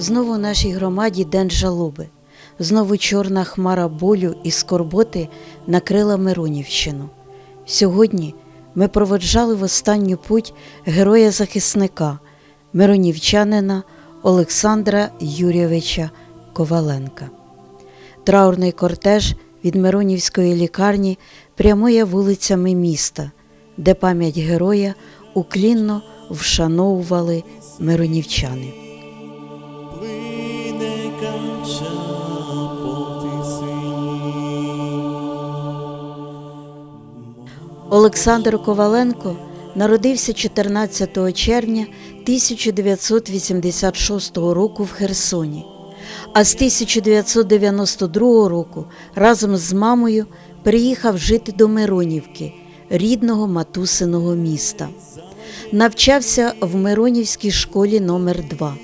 Знову нашій громаді день жалоби. Знову чорна хмара болю і скорботи накрила Миронівщину. Сьогодні ми проводжали в останню путь героя-захисника, миронівчанина Олександра Юрійовича Коваленка. Траурний кортеж від Миронівської лікарні прямує вулицями міста, де пам'ять героя уклінно вшановували миронівчани. Олександр Коваленко народився 14 червня 1986 року в Херсоні, а з 1992 року разом з мамою приїхав жити до Миронівки, рідного матусиного міста. Навчався в Миронівській школі номер 2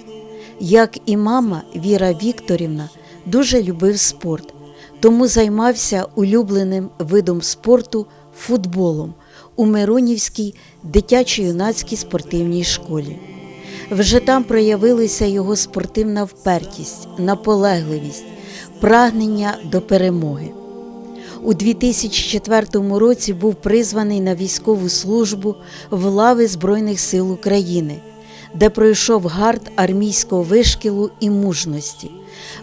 Як і мама Віра Вікторівна дуже любив спорт, тому займався улюбленим видом спорту футболом у Миронівській дитячо-юнацькій спортивній школі. Вже там проявилися його спортивна впертість, наполегливість, прагнення до перемоги. У 2004 році був призваний на військову службу в лави Збройних сил України, де пройшов гард армійського вишкілу і мужності,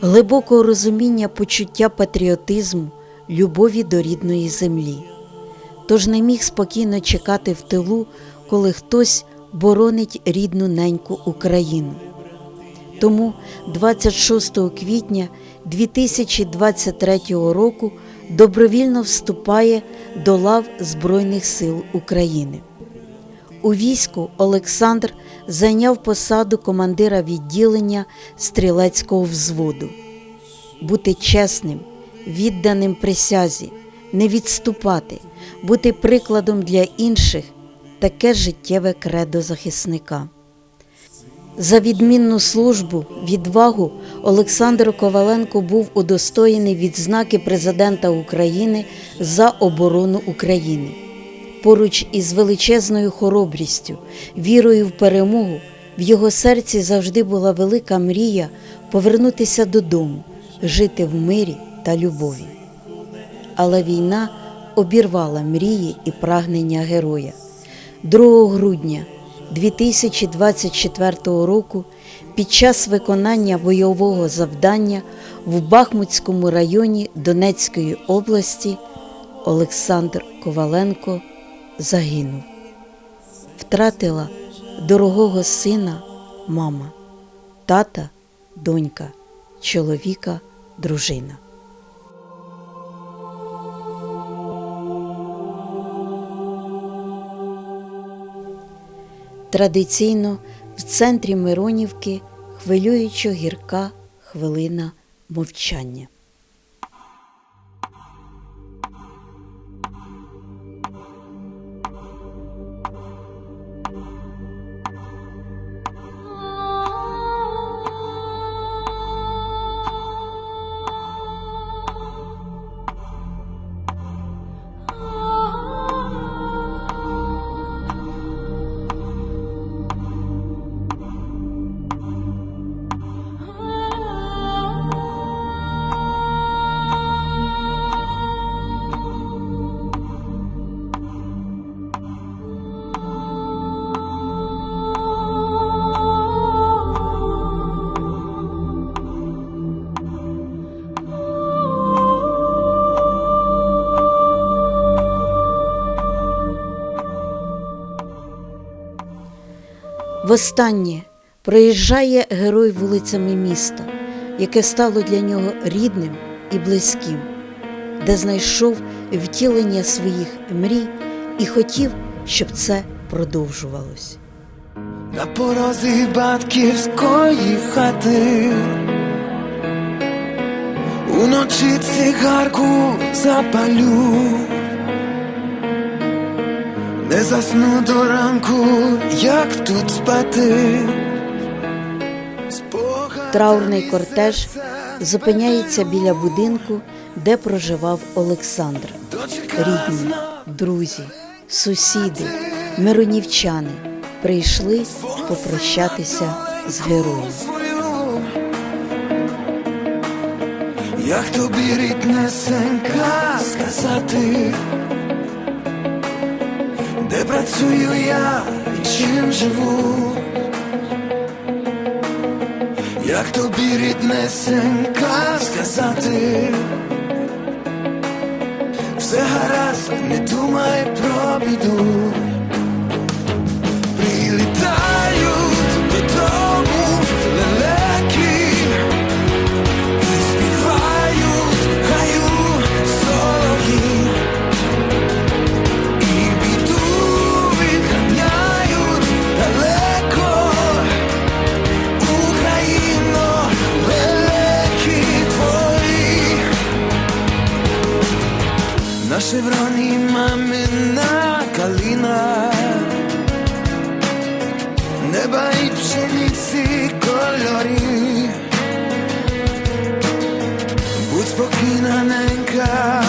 глибокого розуміння почуття патріотизму, любові до рідної землі. Тож не міг спокійно чекати в тилу, коли хтось боронить рідну неньку Україну. Тому 26 квітня 2023 року добровільно вступає до лав Збройних сил України. У війську Олександр зайняв посаду командира відділення стрілецького взводу. Бути чесним, відданим присязі, не відступати, бути прикладом для інших таке життєве кредо захисника. За відмінну службу, відвагу Олександр Коваленко був удостоєний відзнаки Президента України за оборону України. Поруч із величезною хоробрістю, вірою в перемогу, в його серці завжди була велика мрія повернутися додому, жити в мирі та любові. Але війна обірвала мрії і прагнення героя. 2 грудня 2024 року під час виконання бойового завдання в Бахмутському районі Донецької області Олександр Коваленко загинув. Втратила дорогого сина мама, тата, донька, чоловіка, дружина. Традиційно в центрі Миронівки хвилюючо гірка хвилина мовчання. Востаннє проїжджає герой вулицями міста, яке стало для нього рідним і близьким, де знайшов втілення своїх мрій і хотів, щоб це продовжувалось. На порозі батьківської хати. Уночі цигарку запалю. Не засну до ранку, як тут спати. Траурний кортеж зупиняється біля будинку, де проживав Олександр. Рідні, друзі, сусіди, миронівчани прийшли попрощатися з героєм. як тобі ріднесенька сказати, де працюю я і чим живу, як тобі ріднесенька сказати, все гаразд, не думай про біду. Спокійна, ненька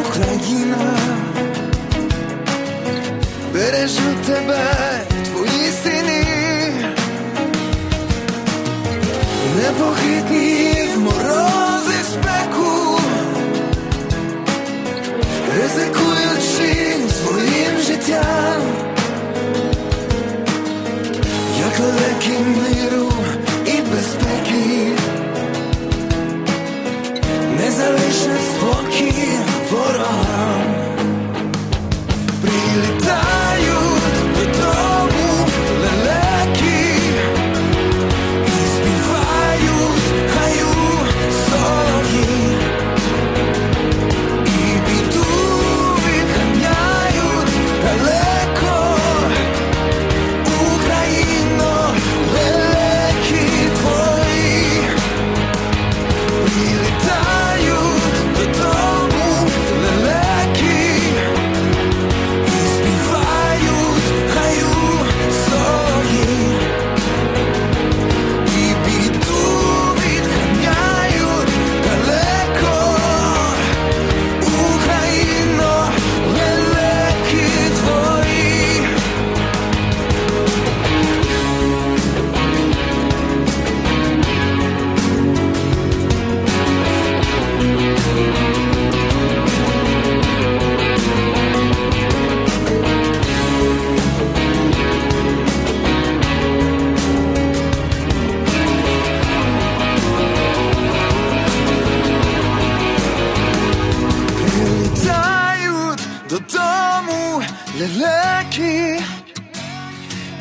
Україна. Бережу тебе, твої сини. Непохитні в морози спеку. Ризикуючи своїм життям, як лелеки миру не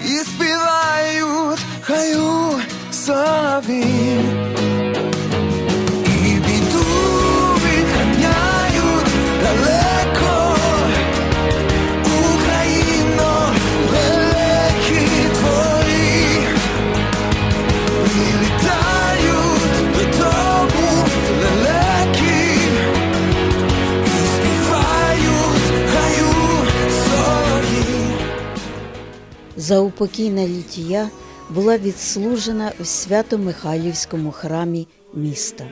і співають хаю солові. Заупокійна літія була відслужена в Свято-Михайлівському храмі міста.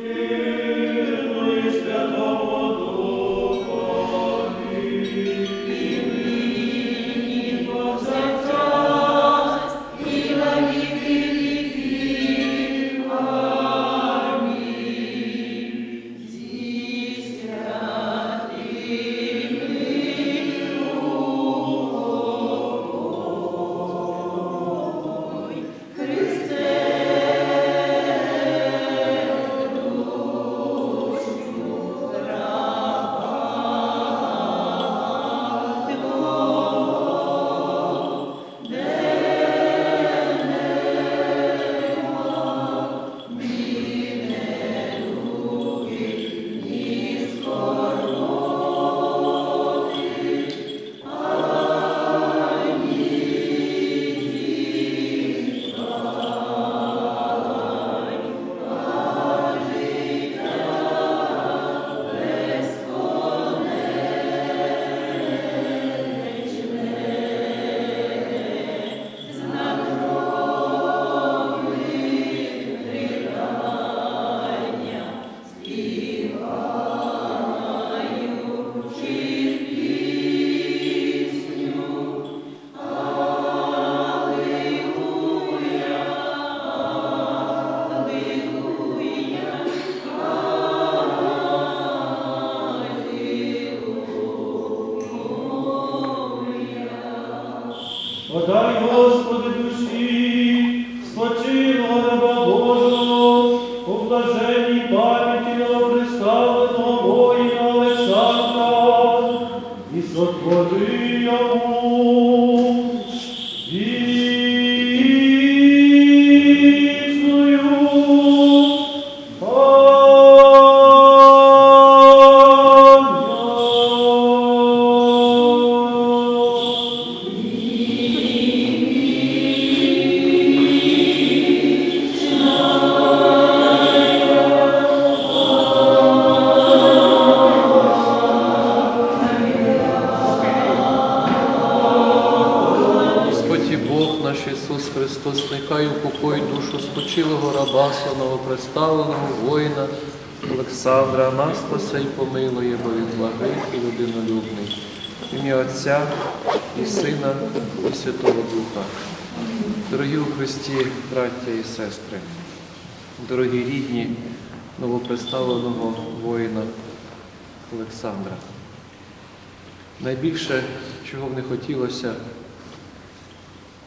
Славного представленого воїна Олександра, нас спасе й помилує, бо він благий і людинолюбний. Ім'я Отця і Сина, і Святого Духа. Дорогі у Христі, браття і сестри, дорогі рідні новоприставленого воїна Олександра. Найбільше, чого б не хотілося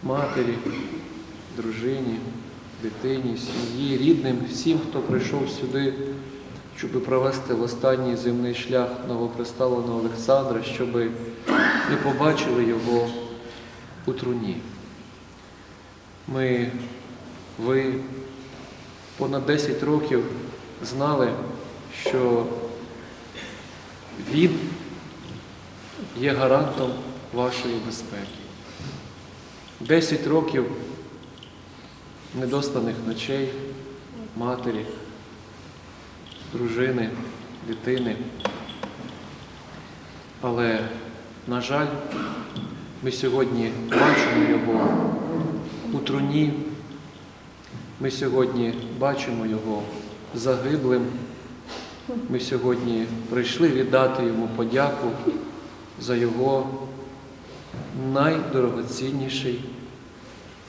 матері, дружині, дитині, сім'ї, рідним, всім, хто прийшов сюди, щоб провести в останній земний шлях новоприставленого Олександра, щоб не побачили його у труні. Ми, ви понад 10 років знали, що він є гарантом вашої безпеки. Десять років недоспаних ночей матері, дружини, дитини. Але, на жаль, ми сьогодні бачимо його у труні. Ми сьогодні бачимо його загиблим. Ми сьогодні прийшли віддати йому подяку за його найдорогоцінніший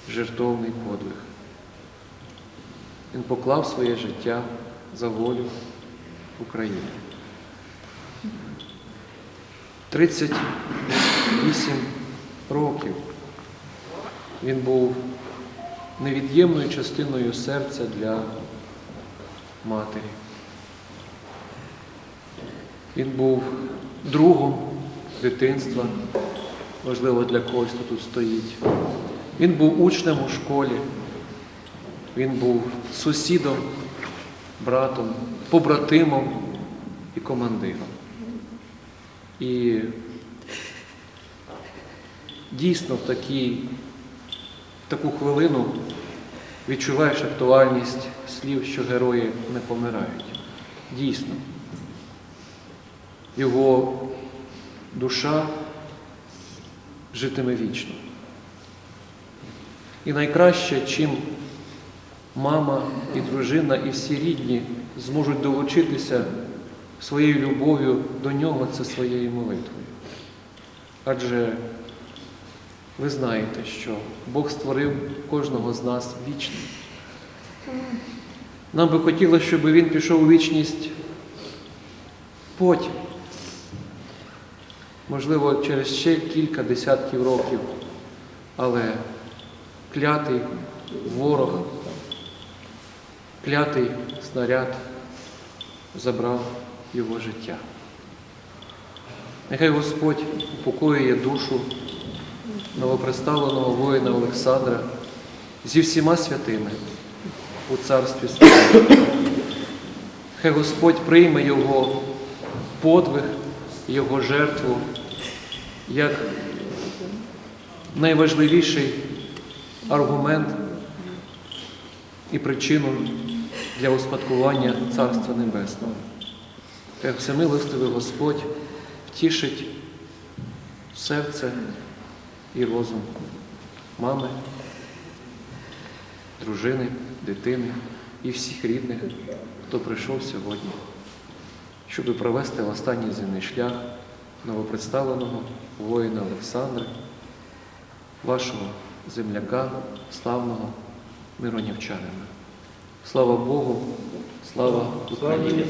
жертовний подвиг. Він поклав своє життя за волю України. 38 років він був невід'ємною частиною серця для матері. Він був другом дитинства, можливо, для когось хто тут стоїть. Він був учнем у школі, він був сусідом, братом, побратимом і командиром. І дійсно в такі, в таку хвилину відчуваєш актуальність слів, що герої не помирають. Дійсно, його душа житиме вічно. І найкраще, чим мама і дружина, і всі рідні зможуть долучитися своєю любов'ю до нього, це своєю молитвою. Адже ви знаєте, що Бог створив кожного з нас вічним. Нам би хотілося, щоб він пішов у вічність потім. Можливо, через ще кілька десятків років, але клятий ворог, клятий снаряд забрав його життя. Нехай Господь упокоює душу новоприставленого воїна Олександра зі всіма святими у царстві святих. Хай Господь прийме його подвиг, його жертву як найважливіший аргумент і причину для успадкування Царства Небесного. Хай всемилостивий Господь втішить серце і розум мами, дружини, дитини і всіх рідних, хто прийшов сьогодні, щоб провести в останній земний шлях новопредставленого воїна Олександра, вашого земляка, славного миронівчанина. Слава Богу, слава Україні!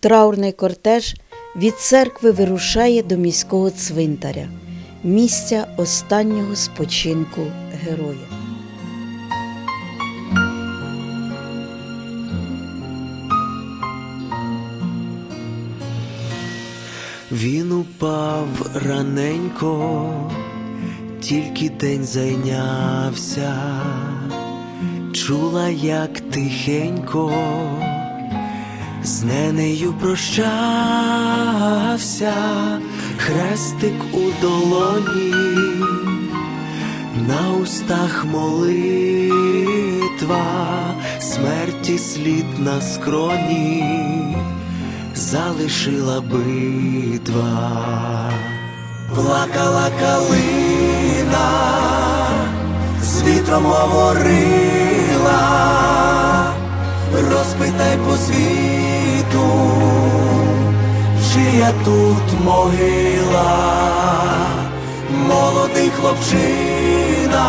Траурний кортеж від церкви вирушає до міського цвинтаря, місця останнього спочинку героя. Він упав раненько, тільки день зайнявся, чула, як тихенько, з ненею прощався, хрестик у долоні, на устах молитва, смерті слід на скроні залишила битва, плакала калина, з говорила, розпитай по світу, чия тут могила, молодий хлопчина,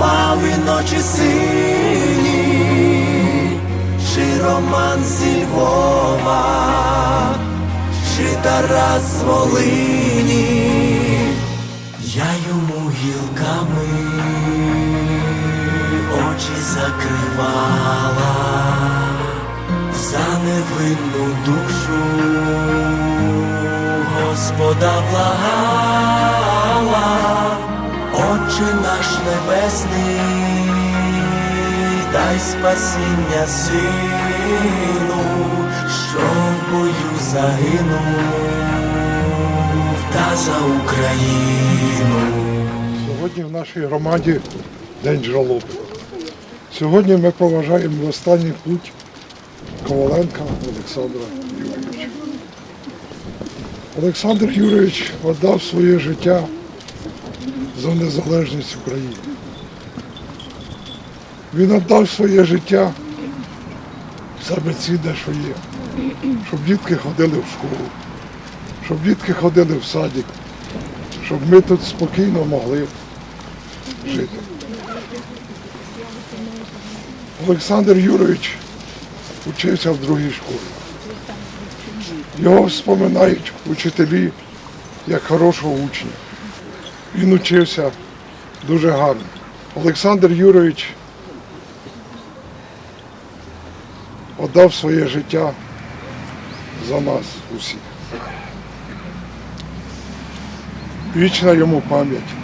мав він ночі сині чи Роман зі Львова, чи Тарас з Волині, я йому гілками очі закривала за невинну душу, Господа благала, Отче наш небесний дай спасіння сину, що в бою загинув та за Україну. Сьогодні в нашій громаді День жалоби. Сьогодні ми проважаємо останній путь Коваленка Олександра Юрійовича. Олександр Юрійович віддав своє життя за незалежність України. Він віддав своє життя саме цінне, що є. Щоб дітки ходили в школу, щоб дітки ходили в садик, щоб ми тут спокійно могли жити. Олександр Юрович учився в другій школі. Його вспоминають учителі як хорошого учня. Він учився дуже гарно. Олександр Юрович віддав своє життя за нас усіх. Вічна йому пам'ять.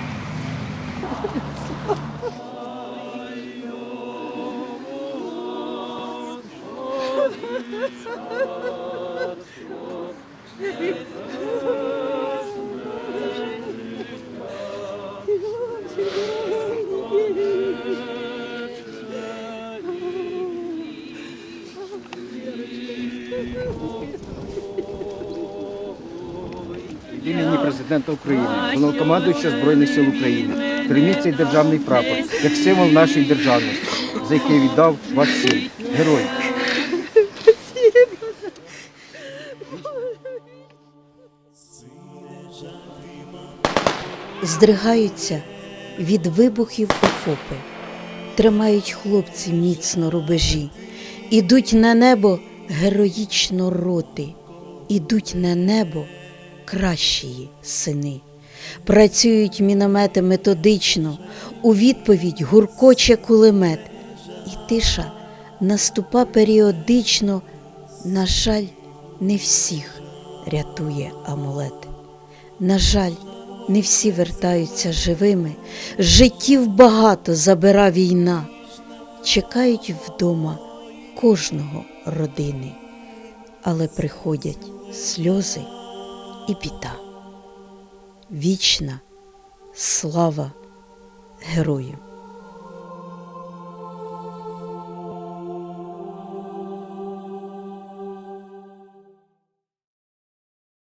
Імені президента України, головнокомандуюча Збройних сил України. Прийміть цей державний прапор як символ нашої державності, за який віддав ваш син. Герой. Здригаються від вибухів окопи, тримають хлопці міцно рубежі, ідуть на небо героїчно роти, ідуть на небо кращії сини. Працюють міномети методично, у відповідь гуркоче кулемет, і тиша наступа періодично. На жаль, не всіх рятує амулет. На жаль, не всі вертаються живими, життів багато забира війна, чекають вдома кожного родини, але приходять сльози і біда. Вічна слава героям!